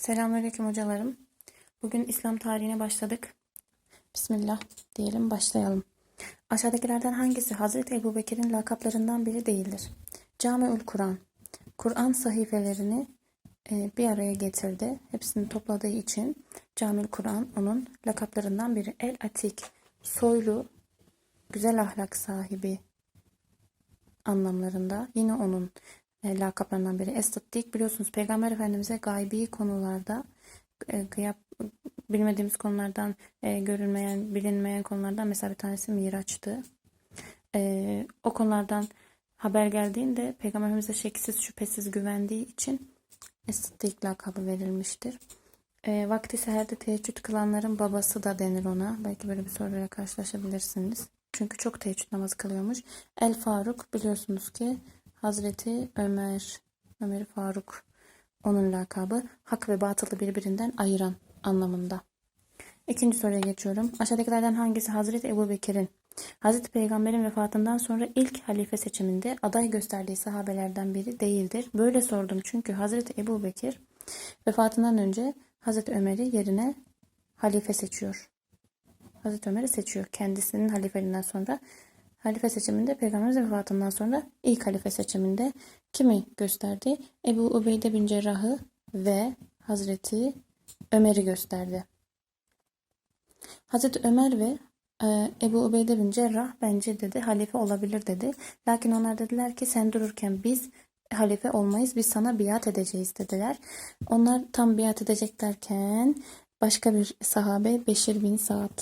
Selamünaleyküm hocalarım. Bugün İslam tarihine başladık. Bismillah diyelim başlayalım. Aşağıdakilerden hangisi Hazreti Ebubekir'in lakaplarından biri değildir? Camiül Kur'an. Kur'an sahifelerini e, bir araya getirdi. Hepsini topladığı için Camiül Kur'an onun lakaplarından biri. El Atik. Soylu, güzel ahlak sahibi anlamlarında. Yine onun lakaplarından biri. Es-Sıddik biliyorsunuz Peygamber Efendimiz'e gaybi konularda e, kıyap, bilmediğimiz konulardan e, görülmeyen, bilinmeyen konulardan mesela bir tanesi Miraç'tı. E, o konulardan haber geldiğinde Peygamber Efendimiz'e şeksiz şüphesiz güvendiği için Es-Sıddik lakabı verilmiştir. E, vakti seherde teheccüd kılanların babası da denir ona. Belki böyle bir soruyla karşılaşabilirsiniz. Çünkü çok teheccüd namazı kılıyormuş. El Faruk biliyorsunuz ki Hazreti Ömer, Ömer Faruk onun lakabı hak ve batılı birbirinden ayıran anlamında. İkinci soruya geçiyorum. Aşağıdakilerden hangisi Hazreti Ebu Bekir'in Hazreti Peygamber'in vefatından sonra ilk halife seçiminde aday gösterdiği sahabelerden biri değildir? Böyle sordum çünkü Hazreti Ebu Bekir vefatından önce Hazreti Ömer'i yerine halife seçiyor. Hazreti Ömer'i seçiyor. Kendisinin halifeliğinden sonra halife seçiminde Peygamberimizin vefatından sonra ilk halife seçiminde kimi gösterdi? Ebu Ubeyde bin Cerrah'ı ve Hazreti Ömer'i gösterdi. Hazreti Ömer ve e, Ebu Ubeyde bin Cerrah bence dedi halife olabilir dedi. Lakin onlar dediler ki sen dururken biz halife olmayız biz sana biat edeceğiz dediler. Onlar tam biat edeceklerken başka bir sahabe Beşir bin Saad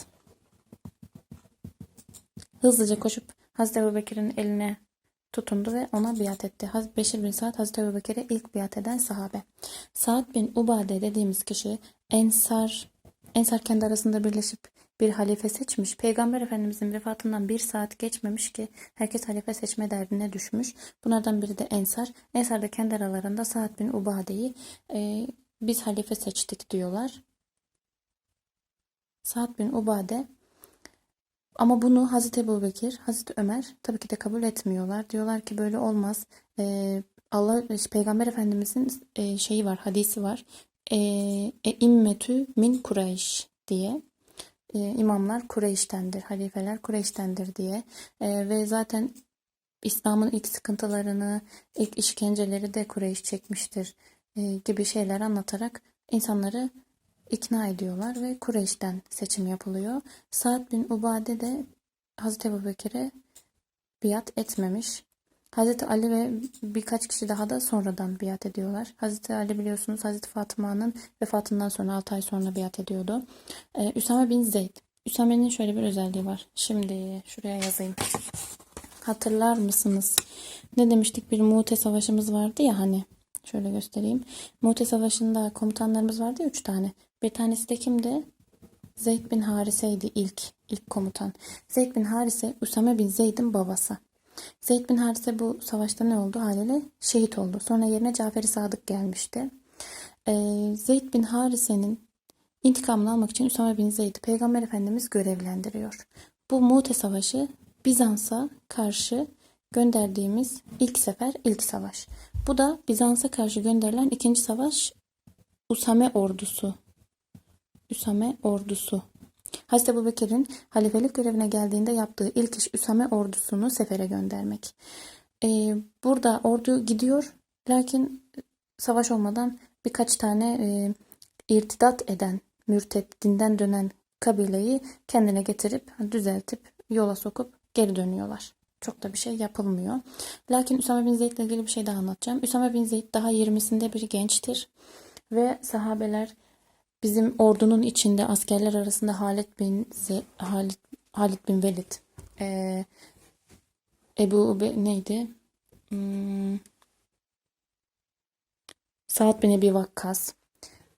hızlıca koşup Hazreti Ebu Bekir'in eline tutundu ve ona biat etti. Beşir bin Sa'd Hazreti Ebu Bekir'e ilk biat eden sahabe. Sa'd bin Ubade dediğimiz kişi Ensar, Ensar kendi arasında birleşip bir halife seçmiş. Peygamber Efendimizin vefatından bir saat geçmemiş ki herkes halife seçme derdine düşmüş. Bunlardan biri de Ensar. Ensar da kendi aralarında Sa'd bin Ubade'yi e, biz halife seçtik diyorlar. Sa'd bin Ubade ama bunu Hazreti Ebu Bekir, Hazreti Ömer tabii ki de kabul etmiyorlar. Diyorlar ki böyle olmaz. Ee, Allah Peygamber Efendimizin e, şeyi var, hadisi var. E, e, immetü min Kureyş diye. E, imamlar Kureyş'tendir, halifeler Kureyş'tendir diye. E, ve zaten İslam'ın ilk sıkıntılarını, ilk işkenceleri de Kureyş çekmiştir e, gibi şeyler anlatarak insanları ikna ediyorlar ve Kureyş'ten seçim yapılıyor. Sa'd bin Ubade de Hazreti Ebubekir'e biat etmemiş. Hazreti Ali ve birkaç kişi daha da sonradan biat ediyorlar. Hazreti Ali biliyorsunuz Hazreti Fatıma'nın vefatından sonra 6 ay sonra biat ediyordu. Ee, Üsame bin Zeyd. Üsame'nin şöyle bir özelliği var. Şimdi şuraya yazayım. Hatırlar mısınız? Ne demiştik? Bir Mu'te savaşımız vardı ya hani. Şöyle göstereyim. Mu'te savaşında komutanlarımız vardı ya 3 tane. Bir tanesi de kimdi? Zeyd bin Harise'ydi ilk ilk komutan. Zeyd bin Harise Usame bin Zeyd'in babası. Zeyd bin Harise bu savaşta ne oldu haliyle? Şehit oldu. Sonra yerine Cafer-i Sadık gelmişti. Ee, Zeyd bin Harise'nin intikamını almak için Usame bin Zeyd'i Peygamber Efendimiz görevlendiriyor. Bu Mu'te Savaşı Bizans'a karşı gönderdiğimiz ilk sefer, ilk savaş. Bu da Bizans'a karşı gönderilen ikinci savaş Usame ordusu Üsame ordusu. Hazreti Ebubekir'in halifelik görevine geldiğinde yaptığı ilk iş Üsame ordusunu sefere göndermek. Ee, burada ordu gidiyor lakin savaş olmadan birkaç tane e, irtidat eden, mürtet, dinden dönen kabileyi kendine getirip düzeltip yola sokup geri dönüyorlar. Çok da bir şey yapılmıyor. Lakin Üsame bin Zeyd ile ilgili bir şey daha anlatacağım. Üsame bin Zeyd daha 20'sinde bir gençtir ve sahabeler Bizim ordunun içinde askerler arasında Halit bin Ze Halit, Halit bin Velid, ee, Ebu Ube neydi? Hmm, Sa'd bin Ebi Vakkas,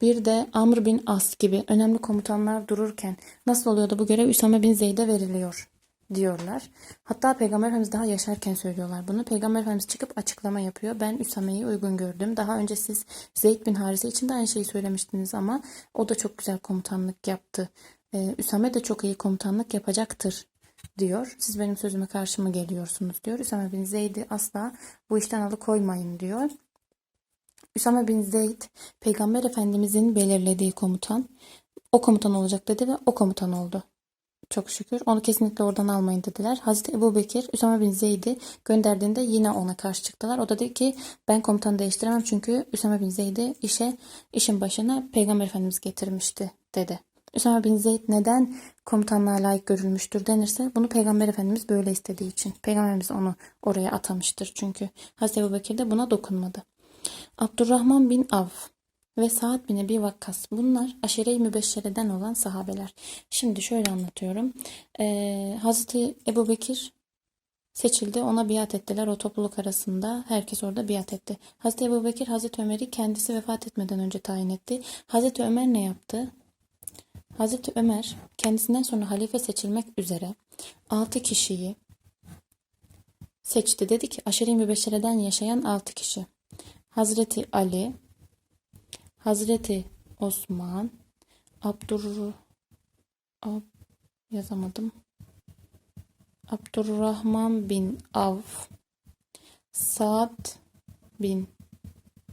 bir de Amr bin As gibi önemli komutanlar dururken nasıl oluyor da bu görev? Üsame bin Zeyd'e veriliyor diyorlar. Hatta Peygamber Efendimiz daha yaşarken söylüyorlar bunu. Peygamber Efendimiz çıkıp açıklama yapıyor. Ben Üsame'yi uygun gördüm. Daha önce siz Zeyd bin Harise için de aynı şeyi söylemiştiniz ama o da çok güzel komutanlık yaptı. Ee, Üsame de çok iyi komutanlık yapacaktır diyor. Siz benim sözüme karşı mı geliyorsunuz diyor. Üsame bin Zeyd'i asla bu işten alıkoymayın diyor. Üsame bin Zeyd Peygamber Efendimizin belirlediği komutan. O komutan olacak dedi ve o komutan oldu. Çok şükür. Onu kesinlikle oradan almayın dediler. Hazreti Ebu Bekir Üsame bin Zeyd'i gönderdiğinde yine ona karşı çıktılar. O da dedi ki ben komutanı değiştiremem çünkü Üsame bin Zeyd'i işe işin başına Peygamber Efendimiz getirmişti dedi. Üsame bin Zeyd neden komutanlığa layık görülmüştür denirse bunu Peygamber Efendimiz böyle istediği için. Peygamberimiz onu oraya atamıştır çünkü. Hazreti Ebu Bekir de buna dokunmadı. Abdurrahman bin Av ve Sa'd bin Ebi Vakkas. Bunlar aşire-i mübeşşereden olan sahabeler. Şimdi şöyle anlatıyorum. Ee, Hazreti Ebu Bekir seçildi. Ona biat ettiler. O topluluk arasında herkes orada biat etti. Hazreti Ebu Bekir Hazreti Ömer'i kendisi vefat etmeden önce tayin etti. Hazreti Ömer ne yaptı? Hazreti Ömer kendisinden sonra halife seçilmek üzere 6 kişiyi seçti. Dedi ki aşire-i mübeşşereden yaşayan 6 kişi. Hazreti Ali, Hazreti Osman, Abdur Ab, yazamadım. Abdurrahman bin Av, Sa'd bin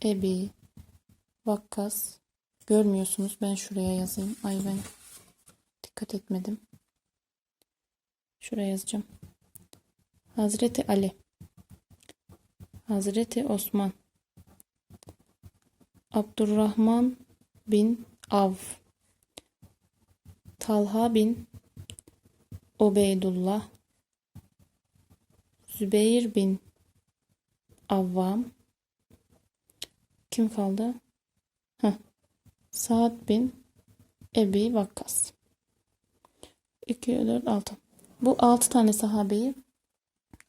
Ebi Vakkas. Görmüyorsunuz. Ben şuraya yazayım. Ay ben dikkat etmedim. Şuraya yazacağım. Hazreti Ali, Hazreti Osman, Abdurrahman bin Av, Talha bin Ubeydullah, Zübeyir bin Avvam, kim kaldı? Heh. Sa'd bin Ebi Vakkas. 2, 4, 6. Bu 6 tane sahabeyi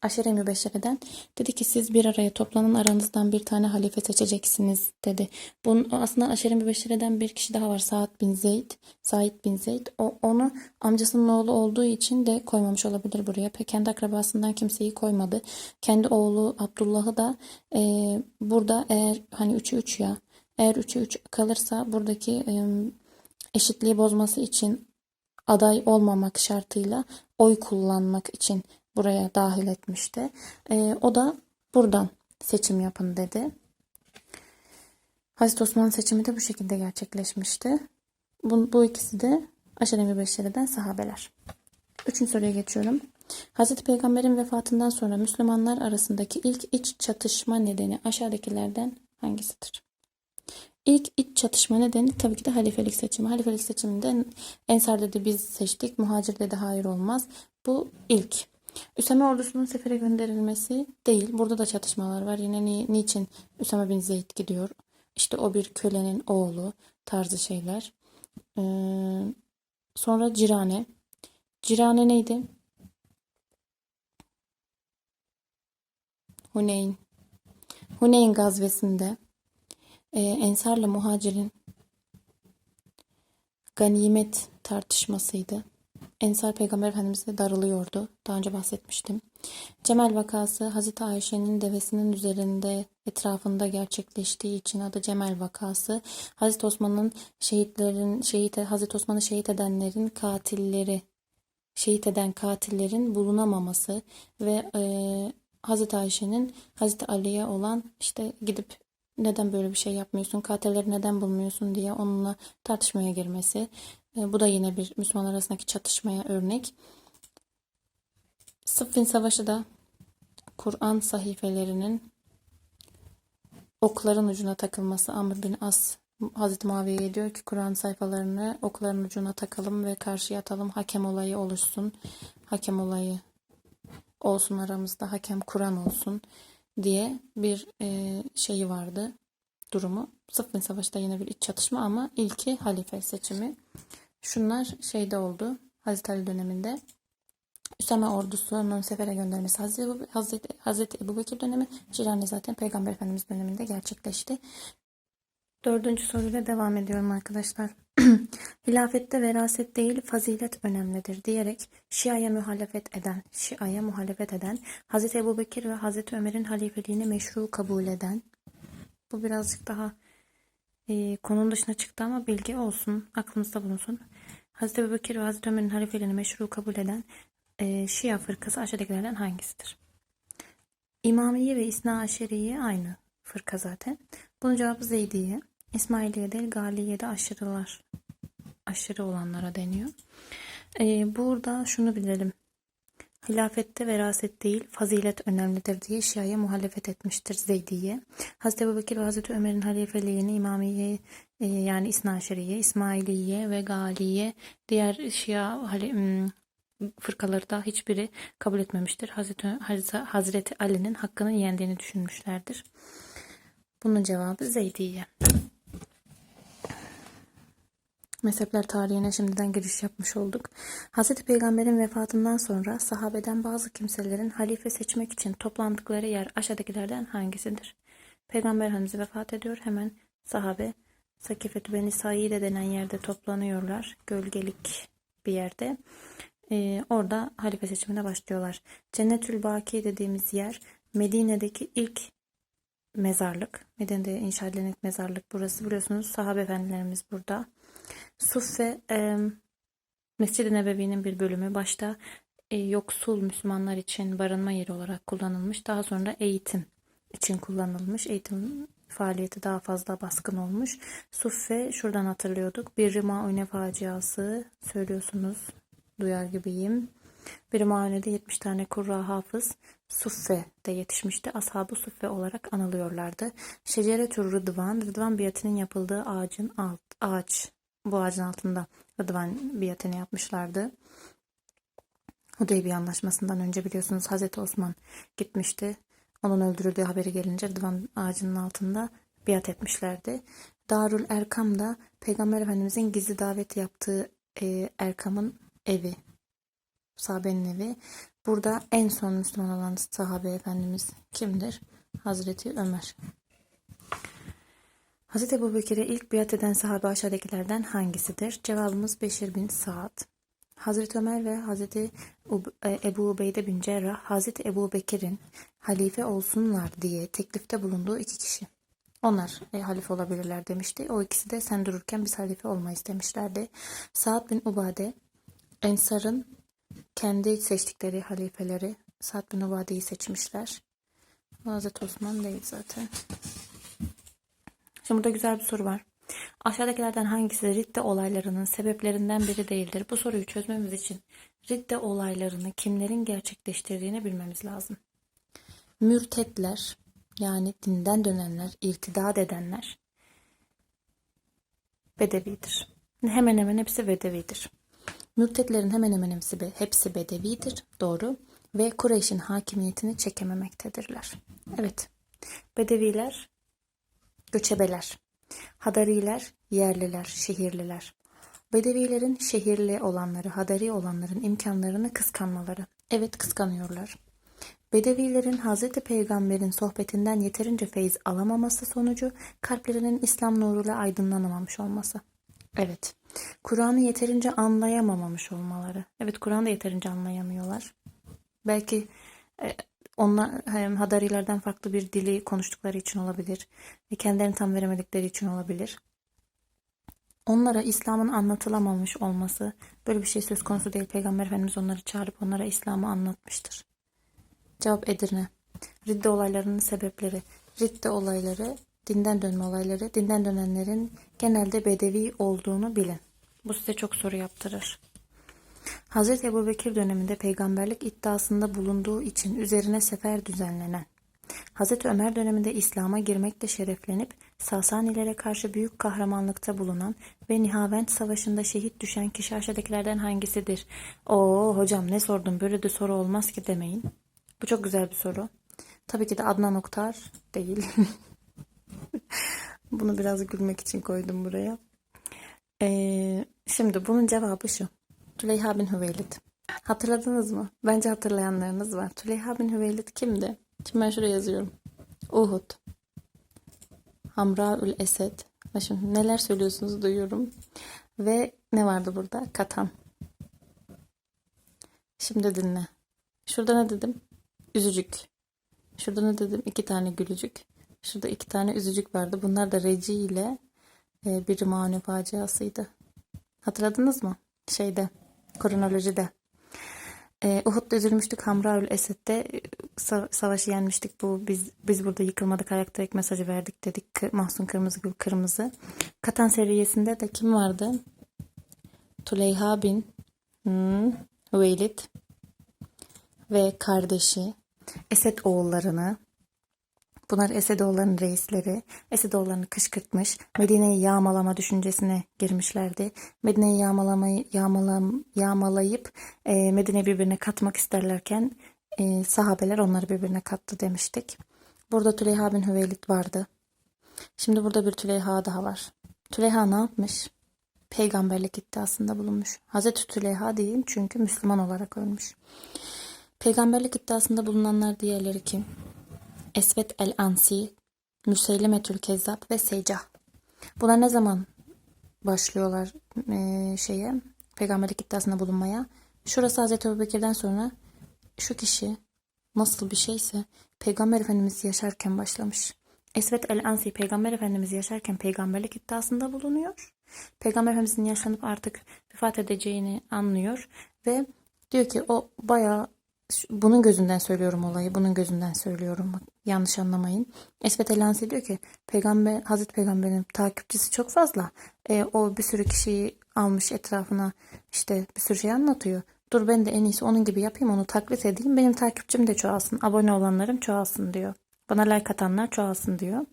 Aşire mübeşşereden dedi ki siz bir araya toplanın aranızdan bir tane halife seçeceksiniz dedi. Bunun aslında aşire mübeşşereden bir kişi daha var Saad bin Zeyd. Said bin Zeyd. O, onu amcasının oğlu olduğu için de koymamış olabilir buraya. Pek kendi akrabasından kimseyi koymadı. Kendi oğlu Abdullah'ı da e, burada eğer hani 3'ü 3 ya eğer 3'ü 3 kalırsa buradaki e, eşitliği bozması için aday olmamak şartıyla oy kullanmak için buraya dahil etmişti. E, o da buradan seçim yapın dedi. Hazreti Osman'ın seçimi de bu şekilde gerçekleşmişti. Bu, bu ikisi de Aşere Mübeşşere'den sahabeler. Üçüncü soruya geçiyorum. Hazreti Peygamber'in vefatından sonra Müslümanlar arasındaki ilk iç çatışma nedeni aşağıdakilerden hangisidir? İlk iç çatışma nedeni tabii ki de halifelik seçimi. Halifelik seçiminde Ensar dedi biz seçtik, muhacir dedi hayır olmaz. Bu ilk. Üsame ordusunun sefere gönderilmesi değil. Burada da çatışmalar var. Yine ni niçin Üsame bin Zeyd gidiyor? İşte o bir kölenin oğlu tarzı şeyler. Ee, sonra Cirane. Cirane neydi? Huneyn. Huneyn gazvesinde e, Ensar'la Muhacir'in ganimet tartışmasıydı. Ensar Peygamber Efendimiz'e darılıyordu. Daha önce bahsetmiştim. Cemel vakası Hazreti Ayşe'nin devesinin üzerinde etrafında gerçekleştiği için adı Cemel vakası. Hazreti Osman'ın şehitlerin şehit Hazreti Osman'ı şehit edenlerin katilleri şehit eden katillerin bulunamaması ve e, Hazreti Ayşe'nin Hazreti Ali'ye olan işte gidip neden böyle bir şey yapmıyorsun, katilleri neden bulmuyorsun diye onunla tartışmaya girmesi. E, bu da yine bir Müslüman arasındaki çatışmaya örnek. Sıffin Savaşı da Kur'an sahifelerinin okların ucuna takılması. Amr bin As Hazreti Muaviye'ye diyor ki Kur'an sayfalarını okların ucuna takalım ve karşıya atalım. Hakem olayı oluşsun. Hakem olayı olsun aramızda. Hakem Kur'an olsun diye bir e, şeyi vardı durumu. Sıffin Savaşı'da yine bir iç çatışma ama ilki halife seçimi. Şunlar şeyde oldu. Hazreti Ali döneminde. Üsame ordusunun sefere göndermesi Hazreti, Hazreti, Hazreti Ebu Bekir dönemi. Cirane zaten Peygamber Efendimiz döneminde gerçekleşti. Dördüncü soruyla devam ediyorum arkadaşlar. Hilafette veraset değil fazilet önemlidir diyerek Şia'ya muhalefet eden, Şia'ya muhalefet eden, Hazreti Ebu Bekir ve Hazreti Ömer'in halifeliğini meşru kabul eden, bu birazcık daha e, konunun dışına çıktı ama bilgi olsun, aklımızda bulunsun. Hazreti Ebu Bekir ve Hazreti Ömer'in halifeliğini meşru kabul eden e, Şia fırkası aşağıdakilerden hangisidir? İmamiye ve İsna Aşeriye aynı fırka zaten. Bunun cevabı Zeydiye. İsmailiye değil Galiye'de aşırılar. Aşırı olanlara deniyor. Ee, burada şunu bilelim. Hilafette veraset değil, fazilet önemlidir diye Şia'ya muhalefet etmiştir Zeydiye. Hazreti Ebubekir ve Hazreti Ömer'in halifeliğini İmamiye e, yani İsnaşeriye, İsmailiye ve Galiye diğer Şia fırkaları da hiçbiri kabul etmemiştir. Hazreti, Haz- Hazreti Ali'nin hakkını yendiğini düşünmüşlerdir. Bunun cevabı Zeydiye. Mezhepler tarihine şimdiden giriş yapmış olduk. Hz. Peygamber'in vefatından sonra sahabeden bazı kimselerin halife seçmek için toplandıkları yer aşağıdakilerden hangisidir? Peygamber Efendimiz vefat ediyor. Hemen sahabe Sakifet Beni Saide denen yerde toplanıyorlar. Gölgelik bir yerde. Ee, orada halife seçimine başlıyorlar. Cennetül Baki dediğimiz yer Medine'deki ilk mezarlık. Medine'de inşa edilen ilk mezarlık burası. Biliyorsunuz sahabe efendilerimiz burada. Suffe e, Mescid-i Nebevi'nin bir bölümü başta e, yoksul Müslümanlar için barınma yeri olarak kullanılmış. Daha sonra eğitim için kullanılmış. Eğitim faaliyeti daha fazla baskın olmuş. Suffe şuradan hatırlıyorduk. Bir Rimaune faciası söylüyorsunuz. Duyar gibiyim. Bir Maune'de 70 tane kurra hafız Suffe'de yetişmişti. Ashab-ı Suffe olarak anılıyorlardı. Şecere-tür Rıdvan, Rıdvan biatının yapıldığı ağacın alt, ağaç bu ağacın altında Rıdvan biatını yapmışlardı. Hudeybiye Anlaşması'ndan önce biliyorsunuz Hazreti Osman gitmişti. Onun öldürüldüğü haberi gelince Rıdvan ağacının altında biat etmişlerdi. Darül Erkam'da Peygamber Efendimizin gizli davet yaptığı e, Erkam'ın evi. Sahabenin evi. Burada en son Müslüman olan sahabe Efendimiz kimdir? Hazreti Ömer. Hazreti Ebu Bekir'e ilk biat eden sahabe aşağıdakilerden hangisidir? Cevabımız Beşir bin Saad. Hazreti Ömer ve Hazreti e, Ebu Ubeyde bin Cerrah, Hazreti Ebu Bekir'in halife olsunlar diye teklifte bulunduğu iki kişi. Onlar e, halife olabilirler demişti. O ikisi de sen dururken biz halife olmayız demişlerdi. Saad bin Ubade, Ensar'ın kendi seçtikleri halifeleri Saad bin Ubade'yi seçmişler. Hazreti Osman değil zaten. Şimdi burada güzel bir soru var. Aşağıdakilerden hangisi Ridde olaylarının sebeplerinden biri değildir? Bu soruyu çözmemiz için Ridde olaylarını kimlerin gerçekleştirdiğini bilmemiz lazım. Mürtetler yani dinden dönenler, irtidat edenler Bedevidir. Hemen hemen hepsi Bedevidir. Mürtetlerin hemen hemen hepsi, hepsi Bedevidir. Doğru. Ve Kureyş'in hakimiyetini çekememektedirler. Evet. Bedeviler göçebeler. Hadariler, yerliler, şehirliler. Bedevilerin şehirli olanları, hadari olanların imkanlarını kıskanmaları. Evet kıskanıyorlar. Bedevilerin Hazreti Peygamber'in sohbetinden yeterince feyiz alamaması sonucu kalplerinin İslam nuruyla aydınlanamamış olması. Evet. Kur'an'ı yeterince anlayamamış olmaları. Evet Kur'an'ı da yeterince anlayamıyorlar. Belki e, onlar hem Hadarilerden farklı bir dili konuştukları için olabilir ve kendilerini tam veremedikleri için olabilir. Onlara İslam'ın anlatılamamış olması böyle bir şey söz konusu değil. Peygamber Efendimiz onları çağırıp onlara İslam'ı anlatmıştır. Cevap Edirne. Ridde olaylarının sebepleri. Ridde olayları, dinden dönme olayları, dinden dönenlerin genelde bedevi olduğunu bilin. Bu size çok soru yaptırır. Hazreti Ebubekir döneminde peygamberlik iddiasında bulunduğu için üzerine sefer düzenlenen, Hazreti Ömer döneminde İslam'a girmekle şereflenip Sasanilere karşı büyük kahramanlıkta bulunan ve Nihavend Savaşı'nda şehit düşen kişi aşağıdakilerden hangisidir? Oo hocam ne sordum böyle de soru olmaz ki demeyin. Bu çok güzel bir soru. Tabii ki de Adnan Oktar değil. Bunu biraz gülmek için koydum buraya. Ee, şimdi bunun cevabı şu. Tüleyha bin Hüveylid. Hatırladınız mı? Bence hatırlayanlarınız var. Tüleyha bin Hüveylid kimdi? Şimdi ben şuraya yazıyorum. Uhud. Hamraül Esed. Bak Şimdi neler söylüyorsunuz duyuyorum. Ve ne vardı burada? Katan. Şimdi dinle. Şurada ne dedim? Üzücük. Şurada ne dedim? İki tane gülücük. Şurada iki tane üzücük vardı. Bunlar da Reci ile e, bir mani faciasıydı. Hatırladınız mı? Şeyde, kronolojide. Ee, Uhud'da üzülmüştük. Hamraül Esed'de e, sa- savaşı yenmiştik. Bu biz biz burada yıkılmadık ayakta ek mesajı verdik dedik. Kı- Mahsun Kırmızı Gül Kırmızı. Katan seriyesinde de kim vardı? Tuleyha bin hmm, Velid ve kardeşi Esed oğullarını Bunlar Esedoğulların reisleri. Esedoğullarını kışkırtmış. Medine'yi yağmalama düşüncesine girmişlerdi. Medine'yi yağmalamayı yağmalam, yağmalayıp e, Medine birbirine katmak isterlerken e, sahabeler onları birbirine kattı demiştik. Burada Tüleyha bin Hüveylid vardı. Şimdi burada bir Tüleyha daha var. Tüleyha ne yapmış? Peygamberlik iddiasında bulunmuş. Hazreti Tüleyha değil çünkü Müslüman olarak ölmüş. Peygamberlik iddiasında bulunanlar diğerleri kim? Esvet el-Ansi, Müseylimetül Kezzab ve Secah. Bunlar ne zaman başlıyorlar eee, şeye peygamberlik iddiasında bulunmaya? Şurası Hazreti Ebubekir'den sonra şu kişi nasıl bir şeyse Peygamber Efendimiz yaşarken başlamış. Esvet el-Ansi Peygamber Efendimiz yaşarken peygamberlik iddiasında bulunuyor. Peygamber Efendimizin yaşlanıp artık vefat edeceğini anlıyor ve diyor ki o bayağı bunun gözünden söylüyorum olayı. Bunun gözünden söylüyorum. Yanlış anlamayın. Esvet el-Ansi diyor ki Peygamber Hazreti Peygamber'in takipçisi çok fazla. E, o bir sürü kişiyi almış etrafına işte bir sürü şey anlatıyor. Dur ben de en iyisi onun gibi yapayım onu taklit edeyim. Benim takipçim de çoğalsın. Abone olanlarım çoğalsın diyor. Bana like atanlar çoğalsın diyor.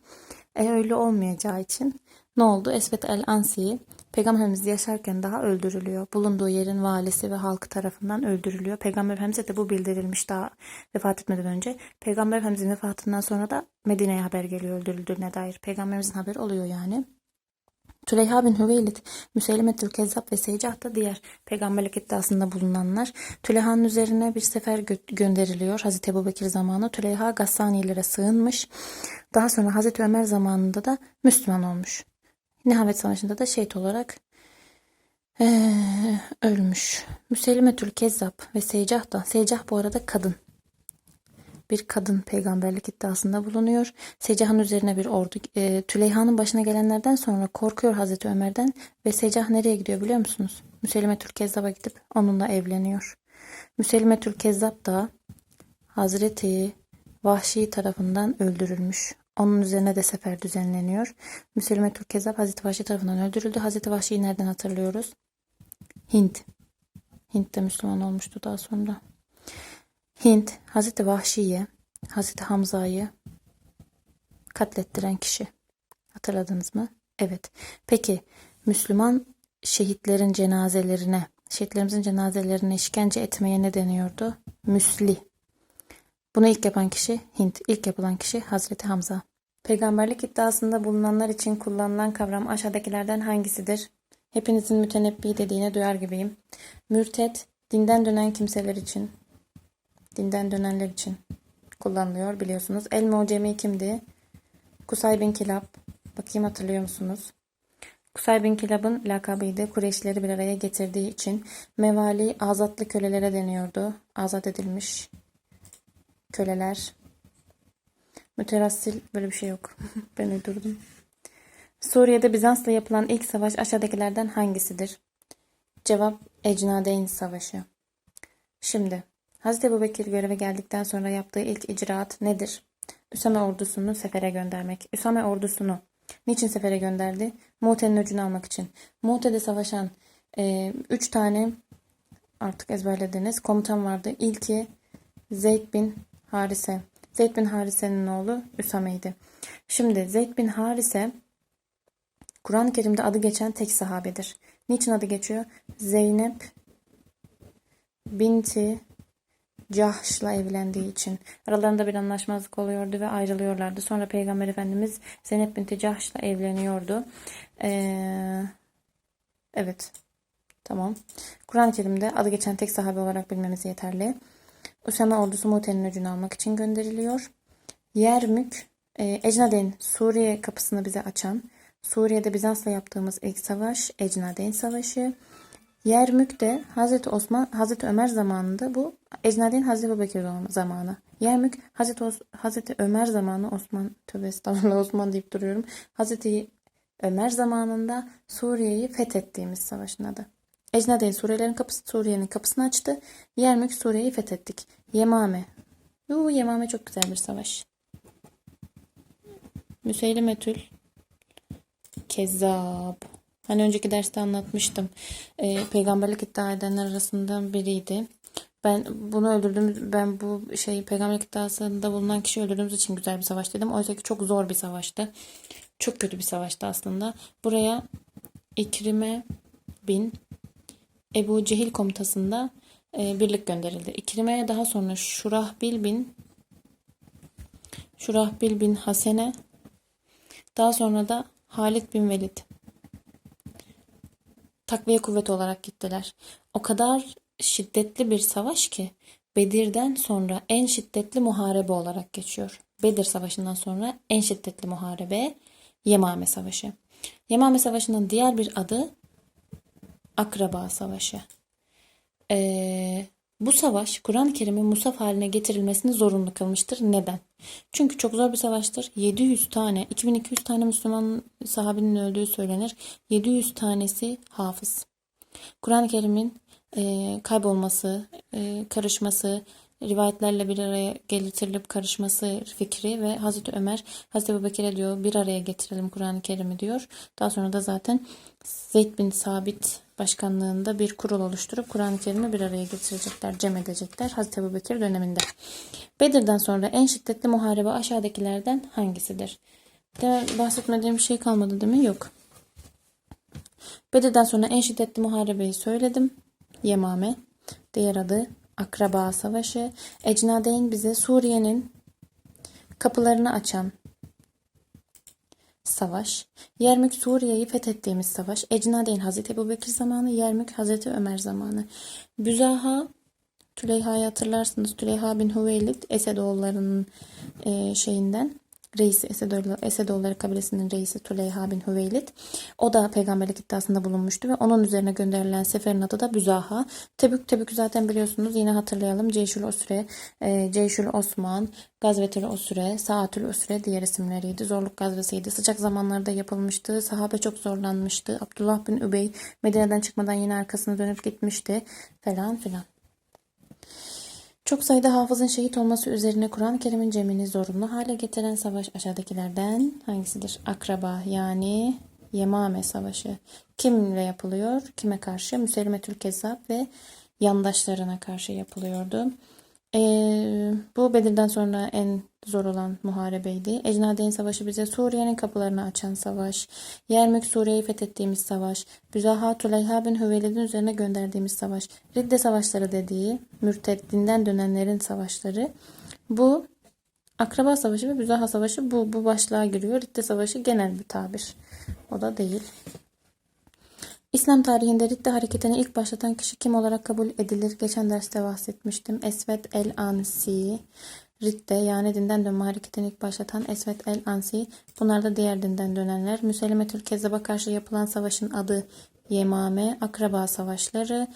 E öyle olmayacağı için ne oldu? Esvet el-Ansi Peygamber Efendimiz yaşarken daha öldürülüyor. Bulunduğu yerin valisi ve halkı tarafından öldürülüyor. Peygamber Efendimiz'e de bu bildirilmiş daha vefat etmeden önce. Peygamber Efendimiz'in vefatından sonra da Medine'ye haber geliyor öldürüldüğüne dair. Peygamberimizin haberi oluyor yani. Tüleyha bin Hüveylid, Müseylimetül Kezzab ve Seycah da diğer peygamberlik iddiasında bulunanlar. Tüleyha'nın üzerine bir sefer gö- gönderiliyor Hazreti Ebubekir zamanı. Tüleyha Gassanilere sığınmış. Daha sonra Hazreti Ömer zamanında da Müslüman olmuş. Nihavet Savaşı'nda da şehit olarak eee, ölmüş. Müseylimetül Kezzab ve Seycah da. Seycah bu arada kadın bir kadın peygamberlik iddiasında bulunuyor. Secah'ın üzerine bir ordu, e, Tüleyha'nın başına gelenlerden sonra korkuyor Hazreti Ömer'den ve Secah nereye gidiyor biliyor musunuz? Müselimetül Kezzab'a gidip onunla evleniyor. Müselimetül Kezzab da Hazreti Vahşi tarafından öldürülmüş. Onun üzerine de sefer düzenleniyor. Müselimetül Kezzab Hazreti Vahşi tarafından öldürüldü. Hazreti Vahşi'yi nereden hatırlıyoruz? Hint. Hint de Müslüman olmuştu daha sonra. Hint, Hazreti Vahşi'ye, Hazreti Hamza'yı katlettiren kişi. Hatırladınız mı? Evet. Peki Müslüman şehitlerin cenazelerine, şehitlerimizin cenazelerine işkence etmeye ne deniyordu? Müsli. Bunu ilk yapan kişi Hint, ilk yapılan kişi Hazreti Hamza. Peygamberlik iddiasında bulunanlar için kullanılan kavram aşağıdakilerden hangisidir? Hepinizin mütenebbi dediğine duyar gibiyim. Mürtet, dinden dönen kimseler için, dinden dönenler için kullanılıyor biliyorsunuz. El Mucemi kimdi? Kusay bin Kilab. Bakayım hatırlıyor musunuz? Kusay bin Kilab'ın lakabıydı. Kureyşleri bir araya getirdiği için mevali azatlı kölelere deniyordu. Azat edilmiş köleler. Müterassil böyle bir şey yok. ben uydurdum. Suriye'de Bizans'la yapılan ilk savaş aşağıdakilerden hangisidir? Cevap Ecnadeyn Savaşı. Şimdi Hazreti Ebubekir göreve geldikten sonra yaptığı ilk icraat nedir? Üsame ordusunu sefere göndermek. Üsame ordusunu niçin sefere gönderdi? Mu'te'nin öcünü almak için. Mu'te'de savaşan e, üç tane artık ezberlediniz komutan vardı. İlki Zeyd bin Harise. Zeyd bin Harise'nin oğlu Üsame'ydi. Şimdi Zeyd bin Harise Kur'an-ı Kerim'de adı geçen tek sahabedir. Niçin adı geçiyor? Zeynep binti Cahş'la evlendiği için aralarında bir anlaşmazlık oluyordu ve ayrılıyorlardı. Sonra Peygamber Efendimiz Zeynep binti Cahş'la evleniyordu. Ee, evet. Tamam. Kur'an-ı Kerim'de adı geçen tek sahabe olarak bilmemiz yeterli. Usame ordusu Mute'nin öcünü almak için gönderiliyor. Yermük, e, Ecnadeyn Suriye kapısını bize açan, Suriye'de Bizans'la yaptığımız ilk savaş Ecnadeyn Savaşı. Yermük de Hazreti Osman, Hazreti Ömer zamanında bu Ecnadeyn Hazreti Ebubekir zamanı. Yermük Hazreti, Os- Hazreti Ömer zamanı Osman tövbe estağfurullah Osman deyip duruyorum. Hazreti Ömer zamanında Suriye'yi fethettiğimiz savaşın adı. Ecnadeyn Suriyelerin kapısı Suriye'nin kapısını açtı. Yermük Suriye'yi fethettik. Yemame. Uuu Yemame çok güzel bir savaş. Müseylimetül Kezzab. Hani önceki derste anlatmıştım. Ee, peygamberlik iddia edenler arasından biriydi. Ben bunu öldürdüm. Ben bu şey peygamberlik iddiasında bulunan kişi öldürdüğümüz için güzel bir savaş dedim. Oysa ki çok zor bir savaştı. Çok kötü bir savaştı aslında. Buraya İkrime bin Ebu Cehil komutasında e, birlik gönderildi. İkrime'ye daha sonra Şurahbil bin Şurahbil bin Hasene daha sonra da Halid bin Velid takviye kuvveti olarak gittiler. O kadar şiddetli bir savaş ki Bedir'den sonra en şiddetli muharebe olarak geçiyor. Bedir Savaşı'ndan sonra en şiddetli muharebe Yemame Savaşı. Yemame Savaşı'nın diğer bir adı Akraba Savaşı. Ee, bu savaş Kur'an-ı Kerim'in musaf haline getirilmesini zorunlu kılmıştır. Neden? Çünkü çok zor bir savaştır. 700 tane, 2200 tane Müslüman sahabinin öldüğü söylenir. 700 tanesi hafız. Kur'an-ı Kerim'in e, kaybolması, e, karışması, rivayetlerle bir araya getirilip karışması fikri ve Hazreti Ömer, Hazreti Ebubekir'e diyor bir araya getirelim Kur'an-ı Kerim'i diyor. Daha sonra da zaten Zeyd bin Sabit başkanlığında bir kurul oluşturup Kur'an-ı Kerim'i bir araya getirecekler, cem edecekler Hazreti Ebubekir döneminde. Bedir'den sonra en şiddetli muharebe aşağıdakilerden hangisidir? De, bahsetmediğim şey kalmadı değil mi? Yok. Bedir'den sonra en şiddetli muharebeyi söyledim. Yemame. Diğer adı Akraba Savaşı. Ecnadeyn bize Suriye'nin kapılarını açan savaş. Yermük Suriye'yi fethettiğimiz savaş. Ecnadeyn Hazreti Ebubekir zamanı, Yermük Hazreti Ömer zamanı. Büzaha Tüleyha'yı hatırlarsınız. Tüleyha bin Hüveylid Esedoğullarının e, şeyinden reisi Esedoğulları, Esedoğulları kabilesinin reisi Tüleyha bin Hüveylid. O da peygamberlik iddiasında bulunmuştu ve onun üzerine gönderilen seferin adı da Büzaha. Tebük Tebük zaten biliyorsunuz yine hatırlayalım. Ceyşül Osre, e, Ceyşül Osman, Gazvetül Osre, Saatül Osre diğer isimleriydi. Zorluk gazvesiydi. Sıcak zamanlarda yapılmıştı. Sahabe çok zorlanmıştı. Abdullah bin Übey Medine'den çıkmadan yine arkasına dönüp gitmişti falan filan. Çok sayıda hafızın şehit olması üzerine Kur'an-ı Kerim'in cemini zorunlu hale getiren savaş aşağıdakilerden hangisidir? Akraba yani Yemame Savaşı. Kimle yapılıyor? Kime karşı? Müsellimetül Kezzab ve yandaşlarına karşı yapılıyordu. Ee, bu Bedir'den sonra en zor olan muharebeydi. Ecnadeyn Savaşı bize Suriye'nin kapılarını açan savaş. Yermük Suriye'yi fethettiğimiz savaş. Büzaha Tüleyha bin Hüveylid'in üzerine gönderdiğimiz savaş. Ridde Savaşları dediği mürteddinden dönenlerin savaşları. Bu Akraba Savaşı ve Büzaha Savaşı bu, bu başlığa giriyor. Ridde Savaşı genel bir tabir. O da değil. İslam tarihinde Ridde hareketini ilk başlatan kişi kim olarak kabul edilir? Geçen derste bahsetmiştim. Esvet el-Ansi. Ridde yani dinden dönme hareketini ilk başlatan Esvet el-Ansi. Bunlar da diğer dinden dönenler. Müsellimetül Kezzab'a karşı yapılan savaşın adı Yemame, Akraba Savaşları,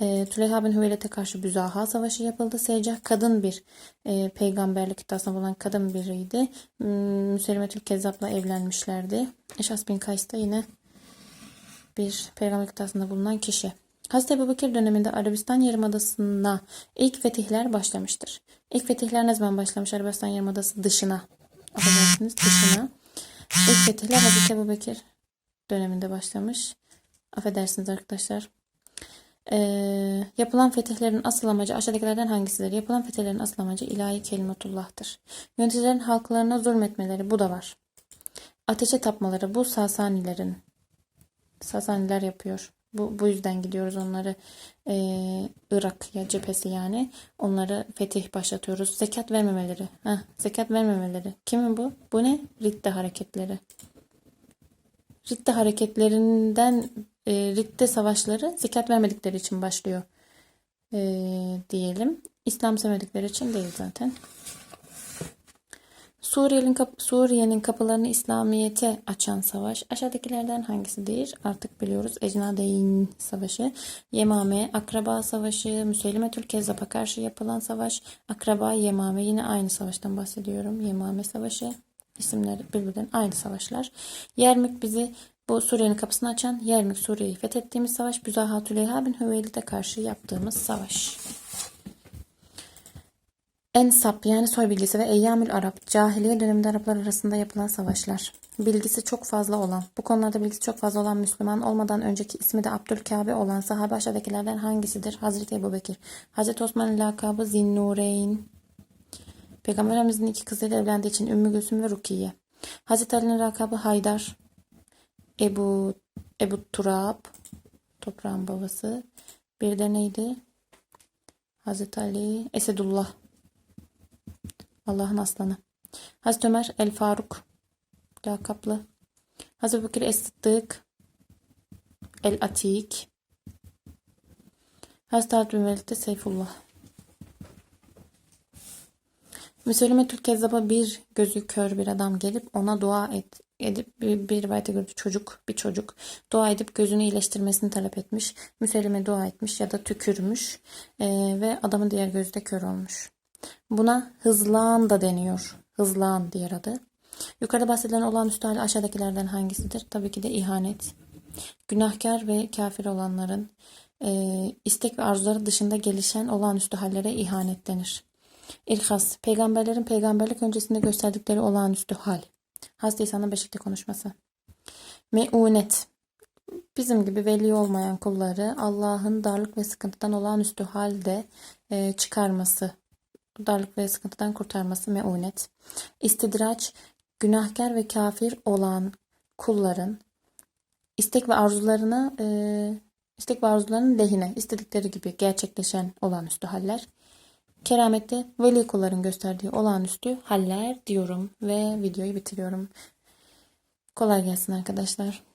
e, Tüleyha bin Hüveylid'e karşı Büzaha Savaşı yapıldı. Secah kadın bir e, peygamberlik iddiasına bulan kadın biriydi. Hmm, Müsellimetül Kezzab'la evlenmişlerdi. Eşas bin Kays da yine bir peygamberlik iddiasında bulunan kişi. Hazreti Ebubekir döneminde Arabistan Yarımadası'na ilk fetihler başlamıştır. İlk fetihler ne zaman başlamış Arabistan Yarımadası dışına? Affedersiniz dışına. İlk fetihler Hazreti Ebubekir döneminde başlamış. Affedersiniz arkadaşlar. Ee, yapılan fetihlerin asıl amacı aşağıdakilerden hangisidir? Yapılan fetihlerin asıl amacı ilahi kelimatullah'tır. Yöneticilerin halklarına zulmetmeleri bu da var. Ateşe tapmaları bu Sasanilerin Sasaniler yapıyor. Bu, bu yüzden gidiyoruz onları e, Irak ya cephesi yani onları fetih başlatıyoruz. Zekat vermemeleri. Heh, zekat vermemeleri. Kimin bu? Bu ne? Ridde hareketleri. Ridde hareketlerinden e, Ridde savaşları zekat vermedikleri için başlıyor e, diyelim. İslam sevmedikleri için değil zaten. Suriye'nin kap Suriye'nin kapılarını İslamiyet'e açan savaş aşağıdakilerden hangisidir? Artık biliyoruz. Ecnadeyn Savaşı, Yemame, Akraba Savaşı, Müsellimetül Kezzab'a karşı yapılan savaş, Akraba, Yemame yine aynı savaştan bahsediyorum. Yemame Savaşı isimleri birbirinden aynı savaşlar. Yermük bizi Bu Suriye'nin kapısını açan Yermük Suriye'yi fethettiğimiz savaş. Büzaha Tüleyha bin Hüveylid'e karşı yaptığımız savaş. Ensap yani soy bilgisi ve Eyyamül Arap, cahiliye döneminde Araplar arasında yapılan savaşlar. Bilgisi çok fazla olan, bu konularda bilgisi çok fazla olan Müslüman olmadan önceki ismi de Abdülkabe olan sahabe aşağıdakilerden hangisidir? Hazreti Ebu Bekir. Hazreti Osman'ın lakabı Zinnureyn. Peygamber iki kızıyla evlendiği için Ümmü Gülsüm ve Rukiye. Hazreti Ali'nin lakabı Haydar. Ebu Ebu Turab. Toprağın babası. Bir de neydi? Hazreti Ali. Esedullah. Allah'ın aslanı. Hazreti Ömer El Faruk lakaplı. Hazreti Bekir Es-Sıddık El Atik. Hazreti Velid de Seyfullah. Müselime Kezzab'a bir gözü kör bir adam gelip ona dua et, edip bir, bir rivayete göre çocuk bir çocuk dua edip gözünü iyileştirmesini talep etmiş. Müselime dua etmiş ya da tükürmüş Ee, ve adamın diğer gözü de kör olmuş. Buna hızlan da deniyor. Hızlan diğer adı. Yukarıda bahsedilen olağanüstü hal aşağıdakilerden hangisidir? Tabii ki de ihanet. Günahkar ve kafir olanların e, istek ve arzuları dışında gelişen olağanüstü hallere ihanet denir. İlhas, peygamberlerin peygamberlik öncesinde gösterdikleri olağanüstü hal. Hazreti İsa'nın beşikte konuşması. Meunet, bizim gibi veli olmayan kulları Allah'ın darlık ve sıkıntıdan olağanüstü halde e, çıkarması, darlık ve sıkıntıdan kurtarması meunet. İstidraç, günahkar ve kafir olan kulların istek ve arzularına e, istek ve arzularının lehine istedikleri gibi gerçekleşen olağanüstü haller. Keramette veli kulların gösterdiği olağanüstü haller diyorum ve videoyu bitiriyorum. Kolay gelsin arkadaşlar.